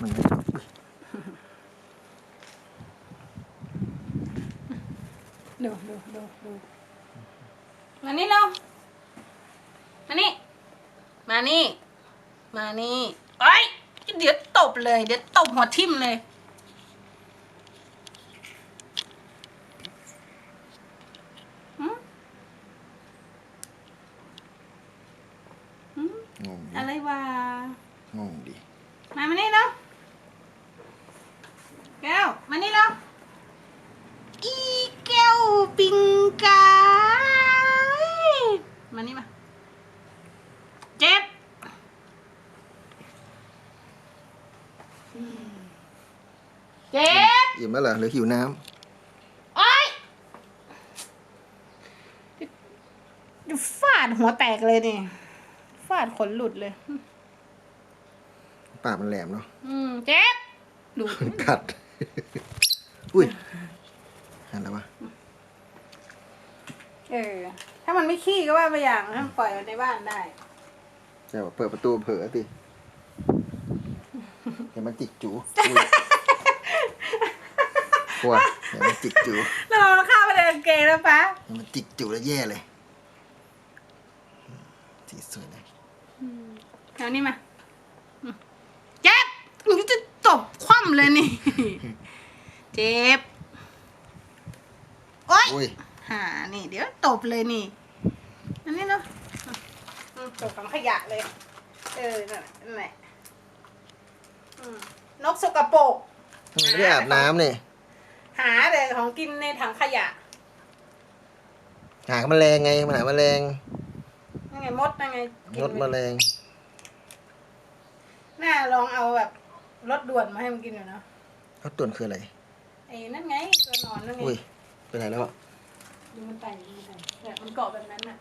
มันไม่ชอบอุ๊ยดูดูดูดูมานี่เร็วมานี่ มานี่ มานี่เอ้ย เดี๋ยวตบเลย เดี๋ยวตบหัวทิ่มเลย หืมหืม งงดิอะไรวะงงดิมามานี่เร็วแก้วมานี่เร็วอีแก้วปิงกายมานี่มาเจ็บเจ็บอิ่มแล้วเหรอหรือหิวน้โอ๊ยฟาดหัวแตกเลยนี่ ฟาดขนหลุดเลยำปากมันแหลมเนาะอืมเจ็บดูดกัด อุ้ยหันแล้ววะเออ ถ้ามันไม่ขี้ก็ว่าไปอย่างถ้ามันปล่อยไว้ในบ้านได้เจ้าเปิดประตูเผลอสิเดี๋ยวมันจิกจูอุ้ยกลัวเดี๋ยวมันจิกจูเราเข้าไปในกางเกงแล้วปะเดี๋ยวมันจิกจูแล้วแย่เลยสีสวยเลย เอานี่มาอืมเจ็บหนูจะตบคว่ำเลยนี่ เจ็บ โอ๊ยอุ้ยหานี่ เดี๋ยวตบเลยนี่ อันนี้เนาะอืมตบถังขยะเลย เออ นั่นแหละนั่นแหละอืมนกสกปรก ไม่ได้อาบน้ำนี่หาแต่ของกินในถังขยะ หาแมลงไงมันหาแมลงนั่นไงมดนั่นไงกินงดแมลงน่า ลองเอาแบบรถด่วนมาให้มันกินหน่อยเนาะเขาตุ่นคืออะไร ไอ้นั่นไงตัวหนอนนั่นไงอุ้ยไปไหนแล้วอะดูมันไต่ดูมันไต่เนี่ยมันเกาะแบบนั้นน่ะ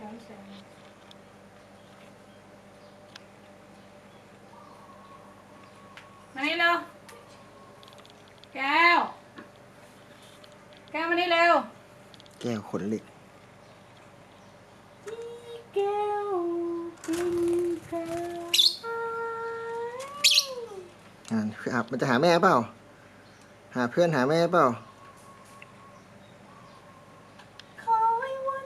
ย้อนแสงมานี่เร็วแก้ว แก้วมานี่เร็ว แก้วขนเหล็ก อ่าคืออาบมันจะหาแม่เปล่า หาเพื่อนหาแม่เปล่าคอยวัน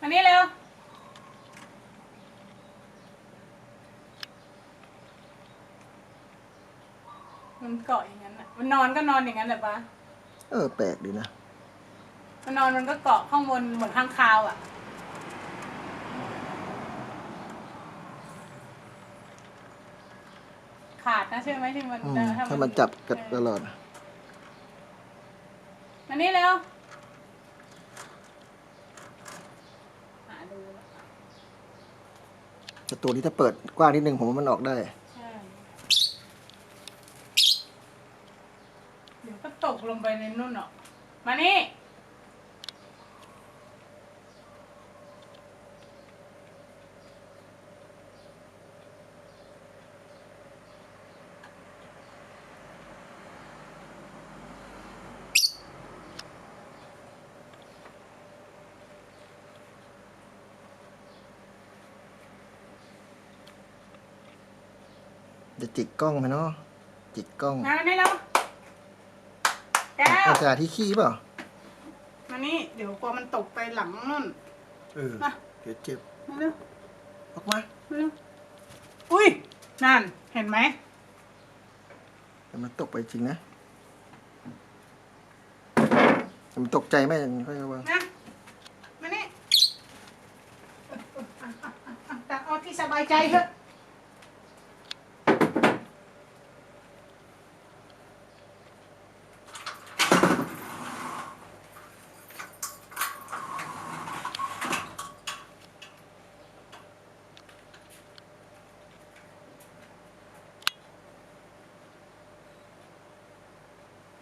มานี่เร็ว มันเกาะอย่างนั้นน่ะมันนอนก็นอนอย่างนั้นแหละปะเออ แปลกดีนะ มันนอนมันก็เกาะข้างบนเหมือนข้างคาวอะ ขาดนะใช่ไหมที่มันอืมเออถ้ามันจับกัดตลอดมานี่เร็วหาดูแล้วประตูนี้ถ้าเปิดกว้างนิดนึงผมว่ามันออกได้ ใช่เดี๋ยวก็ตกลงไปในนู่นเนาะมานี่ จะจิกกล้องไหมเนาะจิกกล้องมานี่แล้วแก้วอาจารย์ที่ขี้เปล่ามานี่เดี๋ยวกลัวมันตกไปหลังนู่น เออมา เดี๋ยวเจ็บมาเร็วออกมามาเร็วอุ้ยนั่นเห็นไหมแต่มันตกไปจริงนะแต่มันตกใจไหมอย่างนี้ค่อยระวังนะมานี่เออเอออะอะอะอะแต่เอาที่สบายใจเถอะ